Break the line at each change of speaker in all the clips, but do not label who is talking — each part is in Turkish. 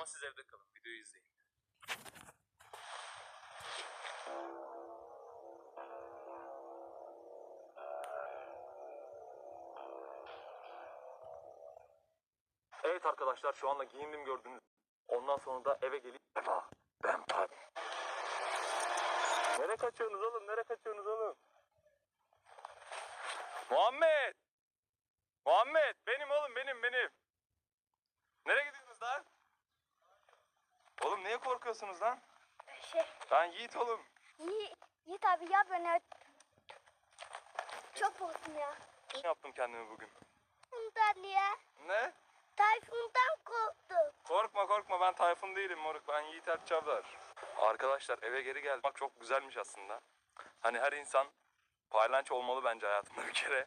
Ama siz evde kalın. Videoyu izleyin. Evet arkadaşlar şu anda giyindim gördünüz. Ondan sonra da eve gelip Eva ben pat. Nereye kaçıyorsunuz oğlum? Nereye kaçıyorsunuz oğlum? Muhammed! Muhammed! Benim oğlum benim benim. Nereye gidiyorsunuz lan? Korkuyorsunuz lan?
Şey,
Ben Yiğit oğlum.
Yi Yiğit abi ya beni. Çok olsun ya.
Ne yaptım kendimi bugün?
Bundan ya.
Ne?
Tayfundan korktum.
Korkma korkma ben Tayfun değilim moruk ben Yiğit Erçavdar. Arkadaşlar eve geri geldim. Bak çok güzelmiş aslında. Hani her insan paylanç olmalı bence hayatında bir kere.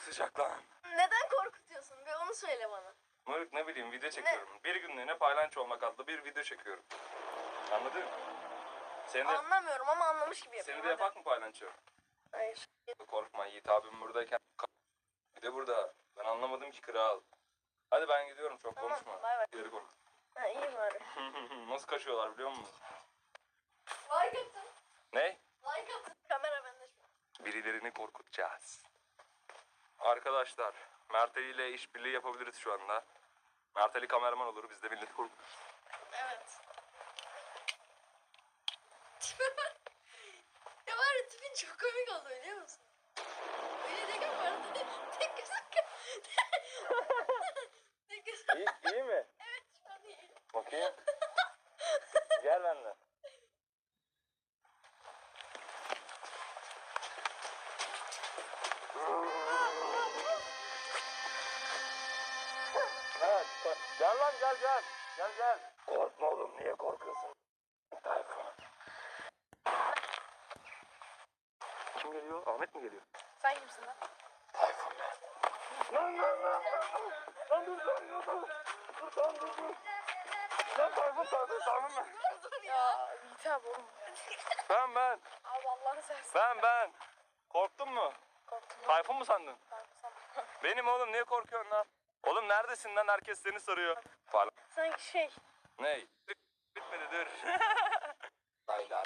Sıcak lan.
Neden korkutuyorsun? Bir onu söyle bana.
Moruk ne bileyim video çekiyorum. Bir günlüğüne paylanç olmak adlı bir video çekiyorum. Anladın mı? Seni de,
Anlamıyorum ama anlamış gibi yapıyorum.
seni de yapak mı paylanço?
Hayır.
Korkma Yiğit abim buradayken bir de burada. Ben anlamadım ki kral. Hadi ben gidiyorum çok
Tamam,
konuşma.
bay bay.
Geri konuş.
Ha iyi bari.
Nasıl kaçıyorlar biliyor musun?
Like attım.
Arkadaşlar Mert Ali ile işbirliği yapabiliriz şu anda. Mert Ali kameraman olur biz de milleti korkuturuz.
Evet. ya var ya tipin çok komik oldu biliyor musun? Öyle de gel vardı. Tek güzel. Tek güzel.
İyi, iyi mi?
Evet şu an iyi.
Bakayım. Gel benimle. Gel lan gel gel. Gel gel. Korkma oğlum niye korkuyorsun? Tayfun. Kim geliyor? Ahmet mi geliyor?
Sen kimsin lan?
Tayfun ben. Lan lan lan. Lan dur lan dur dur. Dur lan dur dur. Lan Tayfun Tayfun Tayfun ben.
Ya. Yiğit abi oğlum.
Ben ben.
Abi Allah'ını seversen.
Ben ben. Korktun mu?
Korktum.
Tayfun mu sandın?
Korktum.
Benim oğlum niye korkuyorsun lan? Oğlum neredesin lan herkes seni soruyor. Falan.
Sanki şey.
Ney? Bitmedi dur. Hayda.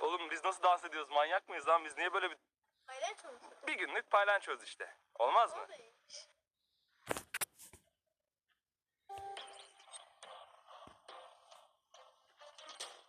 Oğlum biz nasıl dans ediyoruz manyak mıyız lan biz niye böyle bir,
Hayret olsun.
bir günlük paylançoz işte. Olmaz mı?
O da iyi.